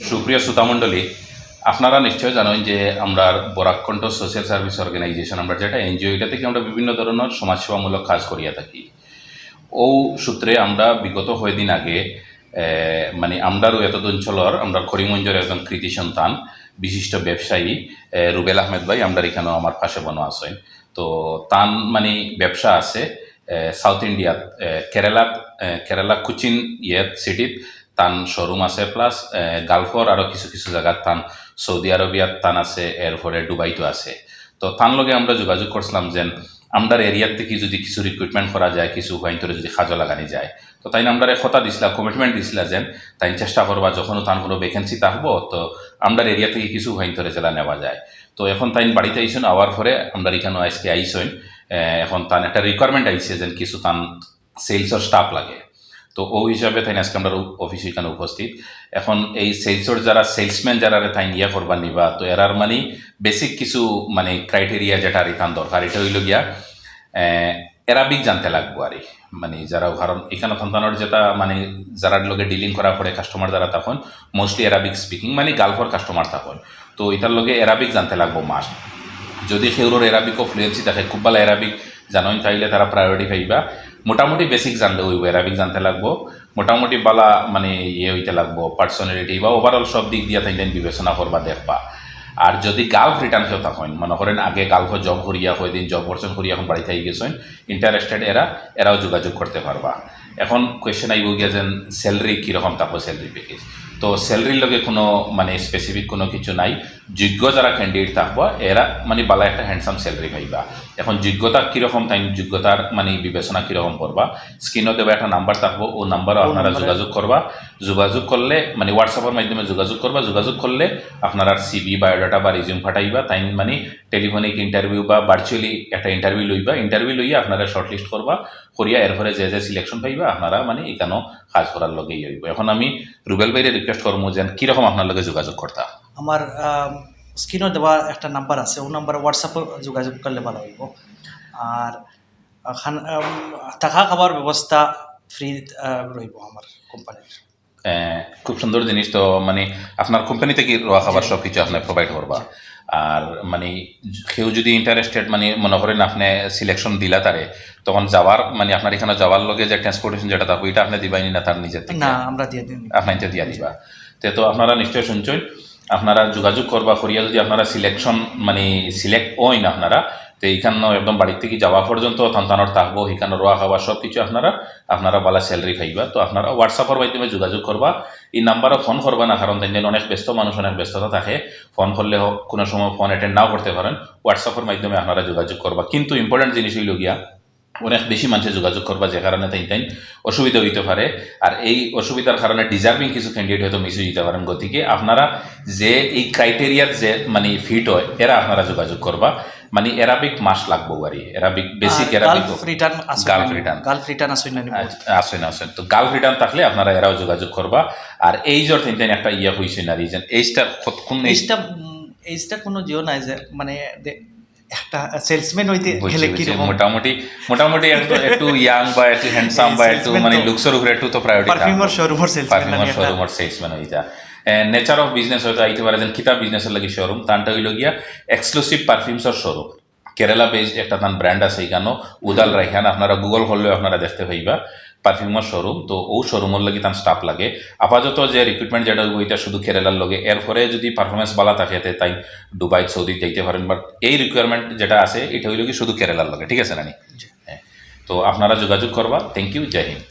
সুপ্রিয় শ্রোতামণ্ডলী, আপনারা নিশ্চয় জানেন যে আমরা বরাকণ্ঠ সোশ্যাল সার্ভিস অর্গানাইজেশন, আমরা যেটা এনজিও, এটা থেকে আমরা বিভিন্ন ধরনের সমাজসেবামূলক কাজ করিয়া থাকি। ও সূত্রে আমরা বিগত কয়েকদিন আগে মানে আমরারও এত অঞ্চলের, আমরা করিমগঞ্জের একজন কৃতি সন্তান, বিশিষ্ট ব্যবসায়ী রুবেল আহমেদ ভাই, আমরা এখানেও আমার পাশে বনো আছেন। তো তান মানে ব্যবসা আছে সাউথ ইন্ডিয়াত কেরালাত কেরালা কুচিন ইয়েত সিটিত। তান শোরুম আছে প্লাস গালফর আরও কিছু কিছু জায়গাত তান সৌদি আরবিয়াত তান আছে এরপরে ডুবাইতো আছে। তো তান লগে আমরা যোগাযোগ করছিলাম যে আমরার এরিয়ার থেকে যদি কিছু রিক্রুটমেন্ট করা যায়, কিছু হইন্তরে যদি কাজও লাগানি যায়। তো তাই আমরা কথা দিছিলা কমিটমেন্ট দিছিলা যেন তাই চেষ্টা করবা যখন তান কোনো ভ্যাকেন্সি থাকব তো আমরার এরিয়া থেকে কিছু হইন্তরে জেলা নেওয়া যায়। তো এখন তাই বাড়িতে আইসেন, আওয়ার পরে আমরা এখানে আজকে আইসেন এখন তান একটা রিকোয়ারমেন্ট আইসে যেন কিছু তান সেলসর স্টাফ লাগে। তো ও হিসাবে তাই আজকে আমরা অফিস এখানে উপস্থিত। এখন এই সেলসর যারা সেলসম্যান যারা তাই ইয়া করবা নিবা, তো এরার মানে বেসিক কিছু মানে ক্রাইটেরিয়া যেটা রিটার্ন দরকার, এটা হইল গিয়া এরাবিক জানতে লাগবো আর। মানে যারা কারণ এখানে সন্তানের যেটা মানে যারা লগে ডিলিং করা পড়ে কাস্টমার যারা তখন মোস্টলি এরাবিক স্পিকিং মানে গালফর কাস্টমার তখন। তো এটার লগে এরাবিক জানতে লাগবো মাস্ট যদি সেগুলোর এরাবিকও ফ্লুয়েন্সি থাকে, খুব ভালো এরাবিক জানোই চাইলে তারা প্রায়োরিটি পাইবা মোটামুটি বেসিক জানলে হইব এরাবিক জানতে লাগবো। মোটামুটি বালা মানে ইয়ে হইতে লাগবো পার্সোনালিটি বা ওভারঅল সব দিক দিয়ে তাই বিবেচনা করবা, দেখবা। আর যদি গালফ রিটার্ন কেউ তখন, মনে করেন আগে গালফ জব করিয়া, কয়দিন জব করছেন, করিয়া এখন বাড়িতে গেছেন ইন্টারেস্টেড এরা, এরাও যোগাযোগ করতে পারবা। এখন কোয়েশ্চেন আইব গিয়া যেন স্যালারি কীরকম থাকব স্যালারি প্যাকেজ তো স্যালারির লগে কোনো মানে স্পেসিফিক কোনো কিছু নাই। যোগ্য যারা ক্যান্ডিডেট থাকব এরা মানে বালা একটা হ্যান্ডসাম স্যালারি পাইবা। এখন যোগ্যতা কীরকম তাই যোগ্যতার মানে বিবেচনা কীরকম করবা। স্ক্রিনও দেবে একটা নাম্বার থাকব ও নাম্বারও আপনারা যোগাযোগ করবা। যোগাযোগ করলে মানে হোয়াটসঅ্যাপের মাধ্যমে যোগাযোগ করবা। যোগাযোগ করলে আপনারা সিবি বায়োডাটা বা রিজিউম ফাটাইবা তাই মানে টেলিফোনিক ইন্টারভিউ বা ভার্চুয়ালি একটা ইন্টারভিউ লইবা। ইন্টারভিউ লইয়া আপনারা শর্টলিস্ট করবা। করিয়া এরপরে যে যে সিলেকশন পাইবা আপনারা মানে এখানেও কাজ করার লগেই হইব। এখন আমি রুবেল ভাইরে রিকোয়েস্ট করব যে কীরকম আপনার লগে যোগাযোগ করতা? আমার স্ক্রিনও দেওয়া একটা নাম্বার আছে, ও নাম্বারে হোয়াটসঅ্যাপে যোগাযোগ করলে ভালো হইব। আর থাকা খাবার ব্যবস্থা ফ্রি রইব আমার কোম্পানির খুব সুন্দর জিনিস তো মানে আপনার কোম্পানি কি রোয়া খাবার সব কিছু আপনি প্রোভাইড করবা? আর মানে কেউ যদি ইন্টারেস্টেড মানে মনে করেন আপনি সিলেকশন দিলা তারে তখন যাওয়ার মানে আপনার এখানে যাওয়ার লগে যে ট্রান্সপোর্টেশন যেটা থাকবে এটা আপনি দিবাইনি না তার নিজের থেকে? না আমরা দিয়ে দিন আপনাইতে দিয়া দিবা। তে তো আপনারা নিশ্চয়ই শুনছেন। আপনারা যোগাযোগ করবা করিয়া যদি আপনারা সিলেকশন মানে সিলেক্ট হইন আপনারা, তো এইখানে একদম বাড়ির থেকে যাওয়া পর্যন্ত সন্তানর থাকব এখানে রোয়া খাওয়া সব কিছু আপনারা আপনারা বালা স্যালারি পাইবা। তো আপনারা হোয়াটসঅ্যাপের মাধ্যমে যোগাযোগ করবা। এই নাম্বারও ফোন করবা না, কারণ তাই অনেক ব্যস্ত মানুষ, অনেক ব্যস্ততা থাকে। ফোন করলে কোনো সময় ফোন অ্যাটেন্ড নাও করতে পারেন। হোয়াটসঅ্যাপের মাধ্যমে আপনারা যোগাযোগ করবা। কিন্তু ইম্পর্টেন্ট জিনিস হইল গিয়া অনেক বেশি মানুষে যোগাযোগ করবা যে কারণে তাই তাই অসুবিধা হইতে পারে। আর এই অসুবিধার কারণে ডিজার্ভিং কিছু ক্যান্ডিডেট হয়তো মিস যেতে পারেন গতিকে আপনারা যে এই ক্রাইটেরিয়ার যে মানে ফিট হয় এরা আপনারা যোগাযোগ করবা। মানে এরাবিক মাস লাগবো বাড়ি Arabic basic Arabic Gulf return Gulf return Gulf return আছে না নিব আসেন আসেন তো গালফ রিটার্ন থাকলে আপনারা এরাও যোগাযোগ করবা। আর এই জ্বর তিন তিন একটা ইয়ে হয়েছে না রিজন এইটা কোন এইটা এইটা কোনো জিও নাই যে মানে একটা সেলসম্যান হইতে গেলে। কীরকম? মোটামুটি মোটামুটি একটু একটু ইয়াং বা একটু হ্যান্ডসাম বা একটু মানে লুকসের উপরে একটু তো প্রায়োরিটি পারফিউমার শোরুমের সেলসম্যান পারফিউমার শোরুমের সেলসম্যান হইতা নেচার অফ বিজনেস হয়তো আইতে পারে যেন কিতা বিজনেসের লাগি শোরুম তানটা হইল গিয়া এক্সক্লুসিভ পারফিউমসের শোরুম কেরালা বেসড একটা তান ব্র্যান্ড আছে এখানেও উদাল রাইখান আপনারা গুগল করলেও আপনারা দেখতে পাইবা। পারফিউমার শোরুম তো ও শোরুমের লাগে তার স্টাফ লাগে। আপাতত যে রিক্রুটমেন্ট যেটা ওইটা এটা শুধু কেরালার লগে। এরপরে যদি পারফরমেন্স বালা থাকে তাই দুবাই সৌদি যাইতে পারেন। বাট এই রিকোয়ারমেন্ট যেটা আছে এটা হইল কি শুধু কেরালার লগে। ঠিক আছে রানি হ্যাঁ। তো আপনারা যোগাযোগ করবা। থ্যাংক ইউ জয় হিন্দ।